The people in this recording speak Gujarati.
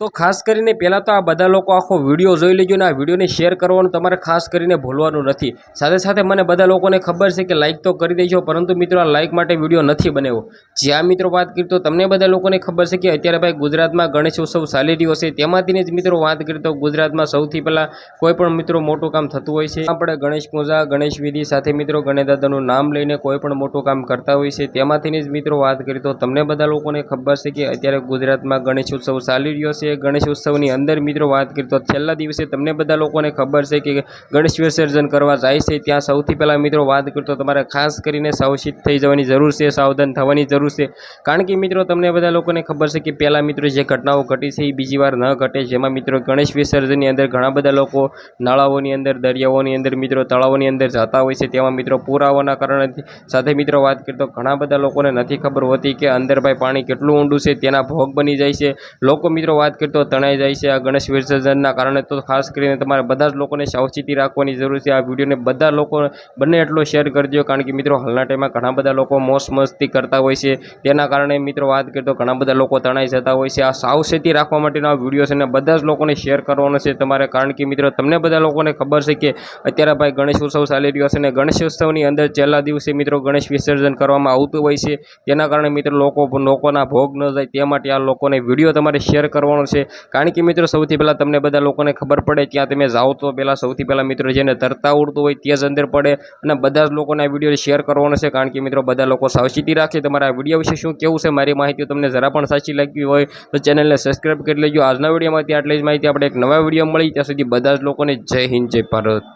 તો ખાસ કરીને પહેલાં તો આ બધા લોકો આખો વીડિયો જોઈ લેજો ને આ વિડીયોને શેર કરવાનું તમારે ખાસ કરીને ભૂલવાનું નથી. સાથે સાથે મને બધા લોકોને ખબર છે કે લાઇક તો કરી દેજો, પરંતુ મિત્રો આ લાઇક માટે વીડિયો નથી બનાવ્યો. જ્યાં મિત્રો વાત કરી તો તમને બધા લોકોને ખબર છે કે અત્યારે ભાઈ ગુજરાતમાં ગણેશ ઉત્સવ ચાલી રહ્યો છે. તેમાંથી જ મિત્રો વાત કરી તો ગુજરાતમાં સૌથી પહેલાં કોઈ પણ મિત્રો મોટું કામ થતું હોય છે. આપણે ગણેશ પૂજા, ગણેશ વિધિ સાથે મિત્રો ગણેશદાદાનું નામ લઈને કોઈ પણ મોટું કામ કરતા હોય છે. તેમાંથીને જ મિત્રો વાત કરી તો તમને બધા લોકોને ખબર છે કે અત્યારે ગુજરાતમાં ગણેશ ઉત્સવ ચાલી રહ્યો છે. ગણેશ ઉત્સવની અંદર મિત્રો વાત કરીએ તો છેલ્લા દિવસે તમને બધા લોકોને ખબર છે કે ગણેશ વિસર્જન કરવા જાય છે. ત્યાં સૌથી પહેલાં મિત્રો વાત કરીએ તો તમારે ખાસ કરીને સાવચેત થઈ જવાની જરૂર છે, સાવધાન થવાની જરૂર છે. કારણ કે મિત્રો તમને બધા લોકોને ખબર છે કે પહેલાં મિત્રો જે ઘટનાઓ ઘટી છે એ બીજી વાર ન ઘટે. જેમાં મિત્રો ગણેશ વિસર્જનની અંદર ઘણા બધા લોકો નાળાઓની અંદર, દરિયાઓની અંદર મિત્રો તળાવોની અંદર જતા હોય છે. તેમાં મિત્રો પુરાવાના કારણે સાથે મિત્રો વાત કરીએ તો ઘણા બધા લોકોને નથી ખબર હોતી કે અંદર ભાઈ પાણી કેટલું ઊંડું છે, તેના ભોગ બની જાય છે. લોકો મિત્રો વાત તો તણાઈ જાય છે આ ગણેશ વિસર્જનના કારણે તો ખાસ કરીને તમારે બધા જ લોકોને સાવચેતી રાખવાની જરૂર છે. આ વિડીયોને બધા લોકો બંને એટલો શેર કરજો કારણ કે મિત્રો હાલના ટાઈમમાં ઘણા બધા લોકો મોજ મસ્તી કરતા હોય છે. તેના કારણે મિત્રો વાત કરીએ તો ઘણા બધા લોકો તણાઈ જતા હોય છે. આ સાવચેતી રાખવા માટેનો આ વીડિયો છે અને બધા જ લોકોને શેર કરવાનો છે તમારે કારણ કે મિત્રો તમને બધા લોકોને ખબર છે કે અત્યારે ભાઈ ગણેશ ઉત્સવ ચાલી રહ્યો છે અને ગણેશ ઉત્સવની અંદર છેલ્લા દિવસે મિત્રો ગણેશ વિસર્જન કરવામાં આવતું હોય છે. તેના કારણે મિત્રો લોકો લોકોના ભોગ ન જાય તે માટે આ લોકોને વીડિયો તમારે શેર કરવાનો છે કારણ કે મિત્રો, સૌથી પહેલાં તમને બધા લોકોને ખબર પડે ત્યાં તમે જાઓ તો પહેલાં સૌથી પહેલાં મિત્રો જેને તરતા આવડતું હોય તે જ અંદર પડે અને બધા જ લોકોને આ વીડિયો શેર કરવાનો છે. કારણ કે મિત્રો, બધા લોકો સાવચેતી રાખે. તમારા આ વીડિયો વિશે શું કેવું છે, મારી માહિતી તમને જરા પણ સાચી લાગી હોય તો ચેનલને સબસ્ક્રાઈબ કરી લેજો. આજના વિડીયોમાંથી આટલી જ માહિતી. આપણે એક નવા વીડિયો મળી. ત્યાં સુધી બધા જ લોકોને જય હિન્દ, જય ભારત.